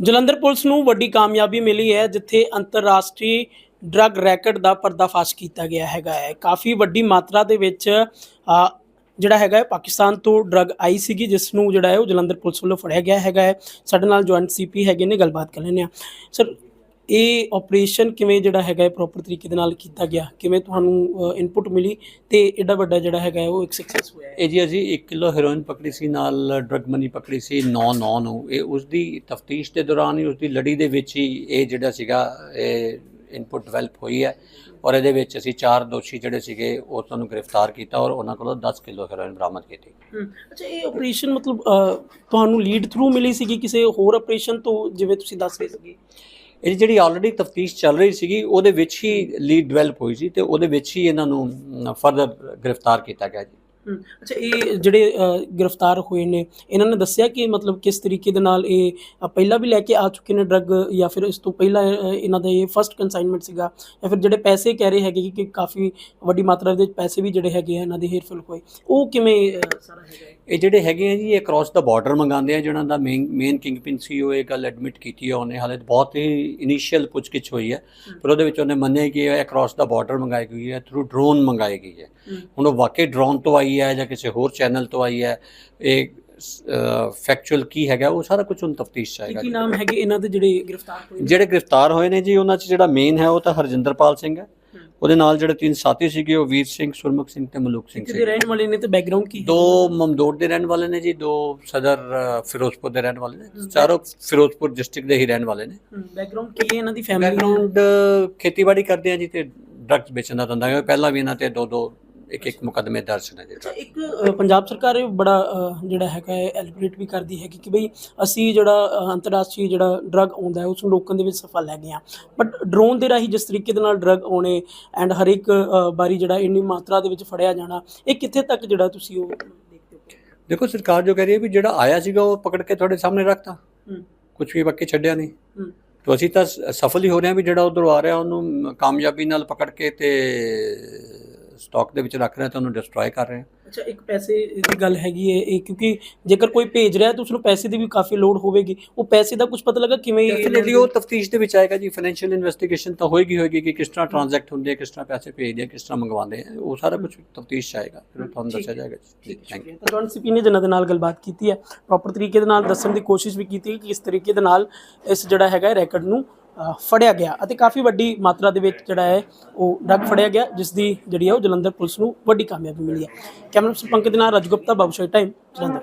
Jalandhar police ਨੂੰ ਵੱਡੀ ਕਾਮਯਾਬੀ ਮਿਲੀ ਹੈ, ਜਿੱਥੇ ਅੰਤਰਰਾਸ਼ਟਰੀ ਡਰੱਗ ਰੈਕਟ ਦਾ ਪਰਦਾਫਾਸ਼ ਕੀਤਾ ਗਿਆ ਹੈਗਾ ਹੈ। ਕਾਫੀ ਵੱਡੀ ਮਾਤਰਾ ਦੇ ਵਿੱਚ ਜਿਹੜਾ ਹੈਗਾ ਹੈ, ਪਾਕਿਸਤਾਨ ਤੋਂ ਡਰੱਗ ਆਈ ਸੀਗੀ, ਜਿਸ ਨੂੰ ਜਿਹੜਾ ਹੈ ਉਹ ਜਲੰਧਰ ਪੁਲਿਸ ਵੱਲੋਂ ਫੜਿਆ ਗਿਆ ਹੈਗਾ ਹੈ। ਸਾਡੇ ਨਾਲ ਜੁਆਇੰਟ ਸੀਪੀ ਹੈਗੇ ਨੇ, ਗੱਲਬਾਤ ਕਰ ਲੈਂਦੇ ਆ ਸਰ ਇਹ ਆਪਰੇਸ਼ਨ ਕਿਵੇਂ ਜਿਹੜਾ ਹੈਗਾ ਹੈ ਪ੍ਰੋਪਰ ਤਰੀਕੇ ਦੇ ਨਾਲ ਕੀਤਾ ਗਿਆ? ਕਿਵੇਂ ਤੁਹਾਨੂੰ ਇਨਪੁਟ ਮਿਲੀ ਤੇ ਐਡਾ ਵੱਡਾ ਜਿਹੜਾ ਹੈਗਾ ਉਹ ਇੱਕ ਸਕਸੈਸ ਹੋਇਆ ਹੈ? ਇਹ ਜੀ ਅਸੀਂ 1 ਕਿਲੋ ਹੈਰੋਇਨ ਪਕੜੀ ਸੀ ਨਾਲ ਡਰਗ ਮਨੀ ਪਕੜੀ ਸੀ 9 9 ਨੂੰ। ਇਹ ਉਸ ਦੀ ਤਫਤੀਸ਼ ਦੇ ਦੌਰਾਨ ਹੀ ਉਸ ਦੀ ਲੜੀ ਦੇ ਵਿੱਚ ਹੀ ਇਹ ਜਿਹੜਾ ਸੀਗਾ ਇਹ ਇਨਪੁਟ ਡਿਵੈਲਪ ਹੋਈ ਹੈ ਔਰ ਇਹਦੇ ਵਿੱਚ ਅਸੀਂ ਚਾਰ ਦੋਸ਼ੀ ਜਿਹੜੇ ਸੀਗੇ ਉਹ ਤੁਹਾਨੂੰ ਗ੍ਰਿਫਤਾਰ ਕੀਤਾ ਔਰ ਉਹਨਾਂ ਕੋਲੋਂ 10 ਕਿਲੋ ਹੈਰੋਇਨ ਬਰਾਮਦ ਕੀਤੀ। ਅੱਛਾ ਇਹ ਆਪਰੇਸ਼ਨ ਮਤਲਬ ਤੁਹਾਨੂੰ ਲੀਡ ਥਰੂ ਮਿਲੀ ਸੀਗੀ ਕਿਸੇ ਹੋਰ ਆਪਰੇਸ਼ਨ ਤੋਂ ਜਿਵੇਂ ਤੁਸੀਂ ਦੱਸ ਰਹੇ ਸੀਗੇ? ਇਹ ਜਿਹੜੀ ਆਲਰੇਡੀ ਤਫਤੀਸ਼ ਚੱਲ ਰਹੀ ਸੀਗੀ, ਉਹਦੇ ਵਿੱਚ ਹੀ ਲੀਡ ਡਿਵੈਲਪ ਹੋਈ ਸੀ ਤੇ ਉਹਦੇ ਵਿੱਚ ਹੀ ਇਹਨਾਂ ਨੂੰ ਫਰਦਰ ਗ੍ਰਿਫਤਾਰ ਕੀਤਾ ਗਿਆ ਜੀ। ਅੱਛਾ ਇਹ ਜਿਹੜੇ ਗ੍ਰਿਫਤਾਰ ਹੋਏ ਨੇ ਇਹਨਾਂ ਨੇ ਦੱਸਿਆ ਕਿ ਮਤਲਬ ਕਿਸ ਤਰੀਕੇ ਦੇ ਨਾਲ ਇਹ ਪਹਿਲਾਂ ਵੀ ਲੈ ਕੇ ਆ ਚੁੱਕੇ ਨੇ ਡਰੱਗ ਜਾਂ ਫਿਰ ਇਸ ਤੋਂ ਪਹਿਲਾਂ ਇਹਨਾਂ ਦਾ ਇਹ ਫਰਸਟ ਕਨਸਾਈਨਮੈਂਟ ਸੀਗਾ ਜਾਂ ਫਿਰ ਜਿਹੜੇ ਪੈਸੇ ਕਹਿ ਰਹੇ ਹੈਗੇ ਕਿ ਕਾਫੀ ਵੱਡੀ ਮਾਤਰਾ ਦੇ ਪੈਸੇ ਵੀ ਜਿਹੜੇ ਹੈਗੇ ਆ ਇਹਨਾਂ ਦੇ ਹੇਰਫੇਰ ਹੋਏ ਉਹ ਕਿਵੇਂ ਸਾਰਾ ਹੈਗਾ? ਇਹ ਜਿਹੜੇ ਹੈਗੇ ਆ ਜੀ ਇਹ ਕ੍ਰਾਸ ਦਾ ਬਾਰਡਰ ਮੰਗਾਉਂਦੇ ਆ ਜਿਹਨਾਂ ਦਾ ਮੇਨ ਮੇਨ ਕਿੰਗਪਿਨ ਸੀ ਉਹ ਇਹ ਗੱਲ ਐਡਮਿਟ ਕੀਤੀ ਹੈ ਉਹਨੇ ਹਾਲੇ ਬਹੁਤ ਹੀ ਇਨੀਸ਼ੀਅਲ ਪੁੱਛਗਿੱਛ ਹੋਈ ਹੈ। ਪਰ ਉਹਦੇ ਵਿੱਚ ਉਹਨੇ ਮੰਨਿਆ ਕਿ ਇਹ ਕ੍ਰਾਸ ਦਾ ਬਾਰਡਰ ਮੰਗਾਈ ਗਈ ਹੈ ਥਰੂ ਡਰੋਨ ਮੰਗਾਈ ਗਈ ਹੈ। ਹੁਣ ਉਹ ਵਾਕਈ ਡਰੋਨ ਤੋਂ ਆਈ ਹੈ ਜਾਂ ਕਿਸੇ ਹੋਰ ਚੈਨਲ ਤੋਂ ਆਈ ਹੈ ਇਹ ਫੈਕਚੁਅਲ ਕੀ ਹੈਗਾ ਉਹ ਸਾਰਾ ਕੁਝ ਹੁਣ ਤਫਤੀਸ਼ ਚਾਹੀਦਾ ਕੀ ਨਾਮ ਹੈਗੇ ਇਹਨਾਂ ਦੇ ਜਿਹੜੇ ਗ੍ਰਿਫਤਾਰ ਹੋਏ ਨੇ? ਜਿਹੜੇ ਗ੍ਰਿਫਤਾਰ ਹੋਏ ਨੇ ਜੀ ਉਹਨਾਂ 'ਚ ਜਿਹੜਾ ਮੇਨ ਹੈ ਉਹ ਤਾਂ ਹਰਜਿੰਦਰਪਾਲ ਸਿੰਘ ਹੈ। ਉਹਦੇ ਨਾਲ ਜਿਹੜੇ ਤਿੰਨ ਸਾਥੀ ਸੀਗੇ ਉਹ ਵੀਰ ਸਿੰਘ ਸੁਰਮੁਖ ਸਿੰਘ ਤੇ ਮਲੂਕ ਸਿੰਘ ਸੀ। ਰਹਿਣ ਵਾਲੇ ਨੇ ਤੇ ਬੈਕਗ੍ਰਾਉਂਡ ਕੀ? ਦੋ ਮਮਦੋਟ ਦੇ ਰਹਿਣ ਵਾਲੇ ਨੇ ਜੀ ਦੋ ਸਦਰ ਫਿਰੋਜ਼ਪੁਰ ਦੇ ਰਹਿਣ ਵਾਲੇ ਨੇ। ਚਾਰੋਂ ਫਿਰੋਜ਼ਪੁਰ ਡਿਸਟ੍ਰਿਕਟ ਦੇ ਹੀ ਰਹਿਣ ਵਾਲੇ ਨੇ। ਬੈਕਗ੍ਰਾਉਂਡ ਕੀ ਹੈ ਇਹਨਾਂ ਦੀ ਫੈਮਿਲੀ ਬੈਕਗ੍ਰਾਉਂਡ ਖੇਤੀਬਾੜੀ ਕਰਦੇ ਆ ਜੀ ਤੇ ਡਰੱਗਸ ਵੇਚਣ ਦਾ ਧੰਦਾ ਹੈ ਪਹਿਲਾਂ ਵੀ ਇਹਨਾਂ ਤੇ ਦੋ ਦੋ ਇੱਕ ਇੱਕ ਮੁਕੱਦਮੇ ਦਰਜ ਨੇ ਜੀ। ਅੱਛਾ ਇੱਕ ਅ, ਪੰਜਾਬ ਸਰਕਾਰ ਇਹ ਬੜਾ ਅ, ਜਿਹੜਾ ਹੈਗਾ ਹੈ ਐਲੀਬ੍ਰੇਟ ਵੀ ਕਰਦੀ ਹੈ ਕਿ ਬਈ ਅਸੀਂ ਜਿਹੜਾ ਅ, ਅੰਤਰਰਾਸ਼ਟਰੀ ਜਿਹੜਾ ਡਰੱਗ ਆਉਂਦਾ ਹੈ ਉਸ ਨੂੰ ਰੋਕਣ ਦੇ ਵਿੱਚ ਸਫਲ ਹੈਗੇ ਆ ਬਟ ਡਰੋਨ ਦੇ ਰਾਹੀਂ ਜਿਸ ਤਰੀਕੇ ਦੇ ਨਾਲ ਡਰੱਗ ਆਉਣੇ ਐਂਡ ਹਰ ਇੱਕ ਅ, ਵਾਰੀ ਜਿਹੜਾ ਇੰਨੀ ਮਾਤਰਾ ਦੇ ਵਿੱਚ ਫੜਿਆ ਜਾਣਾ ਇਹ ਕਿੱਥੇ ਤੱਕ ਜਿਹੜਾ ਤੁਸੀਂ ਉਹ ਦੇਖਦੇ ਹੋ? ਦੇਖੋ ਸਰਕਾਰ ਜੋ ਕਹਿ ਰਹੀ ਹੈ ਵੀ ਜਿਹੜਾ ਆਇਆ ਸੀਗਾ ਉਹ ਪਕੜ ਕੇ ਤੁਹਾਡੇ ਸਾਹਮਣੇ ਰੱਖਤਾ। ਹਮ, ਕੁਝ ਵੀ ਬਾਕੀ ਛੱਡਿਆ ਨਹੀਂ। ਤੋ ਅਸੀਂ ਤਾਂ ਸ- ਸਫਲ ਹੀ ਹੋ ਰਹੇ ਹਾਂ ਵੀ ਜਿਹੜਾ ਉਧਰੋਂ ਆ ਰਿਹਾ ਉਹਨੂੰ ਕਾਮਯਾਬੀ ਨਾਲ ਪਕੜ ਕੇ ਤੇ ਸਟਾਕ ਦੇ ਵਿੱਚ ਰੱਖ ਰਹੇ ਹਾਂ ਤੇ ਉਹਨੂੰ ਡਿਸਟਰੋਏ ਕਰ ਰਹੇ। ਹਾਂ ਅੱਛਾ ਇੱਕ ਪੈਸੇ ਦੀ ਗੱਲ ਹੈਗੀ ਹੈ ਇਹ ਕਿਉਂਕਿ ਜੇਕਰ ਕੋਈ ਭੇਜ ਰਿਹਾ ਤਾਂ ਉਸ ਨੂੰ ਪੈਸੇ ਦੀ ਵੀ ਕਾਫੀ ਲੋੜ ਹੋਵੇਗੀ ਉਹ ਪੈਸੇ ਦਾ ਕੁਝ ਪਤਾ ਲੱਗਾ ਕਿਵੇਂ ਡੈਫੀਨਿਟਲੀ ਉਹ ਤਫਤੀਸ਼ ਦੇ ਵਿੱਚ ਆਏਗਾ ਜੀ ਫਾਈਨੈਂਸ਼ੀਅਲ ਇਨਵੈਸਟੀਗੇਸ਼ਨ ਤਾਂ ਹੋਏਗੀ ਹੋਏਗੀ ਕਿ ਕਿਸ ਤਰ੍ਹਾਂ ਟ੍ਰਾਂਜ਼ੈਕਟ ਹੁੰਦੇ ਆ ਕਿਸ ਤਰ੍ਹਾਂ ਪੈਸੇ ਭੇਜਦੇ ਆ ਕਿਸ ਤਰ੍ਹਾਂ ਮੰਗਵਾਉਂਦੇ ਆ ਉਹ ਸਾਰਾ ਕੁਝ ਤਫਤੀਸ਼ ਆਏਗਾ। ਫਿਰ ਤੁਹਾਨੂੰ ਦੱਸਿਆ। ਜਾਏਗਾ ਜੀ। ਥੈਂਕ ਯੂ ਤਾਂ ਜੌਨ ਸੀਪੀ ਨੇ ਜਿਨ੍ਹਾਂ ਦੇ ਨਾਲ ਗੱਲਬਾਤ ਕੀਤੀ ਹੈ ਪ੍ਰੋਪਰ ਤਰੀਕੇ ਦੇ ਨਾਲ ਦੱਸਣ ਦੀ ਕੋਸ਼ਿਸ਼ ਵੀ ਕੀਤੀ ਕਿ ਕਿਸ ਤਰੀਕੇ ਦੇ ਨਾਲ ਇਸ ਜਿਹੜਾ ਹੈਗਾ ਰੈਕਡ ਨੂੰ ਫੜਿਆ ਗਿਆ ਅਤੇ ਕਾਫੀ ਵੱਡੀ ਮਾਤਰਾ ਦੇ ਵਿੱਚ ਜਿਹੜਾ ਹੈ ਉਹ ਡਰੱਗ ਫੜਿਆ ਗਿਆ ਜਿਸ ਦੀ ਜਿਹੜੀ ਹੈ ਉਹ ਜਲੰਧਰ ਪੁਲਿਸ ਨੂੰ ਵੱਡੀ ਕਾਮਯਾਬੀ ਮਿਲੀ ਹੈ। ਕੈਮਰਾ ਪਰਸਨ ਪੰਕਜ ਦੇ ਨਾਲ ਰਾਜ ਗੁਪਤਾ ਬਾਬੂਸ਼ਾਹੀ ਟਾਈਮ ਜਲੰਧਰ।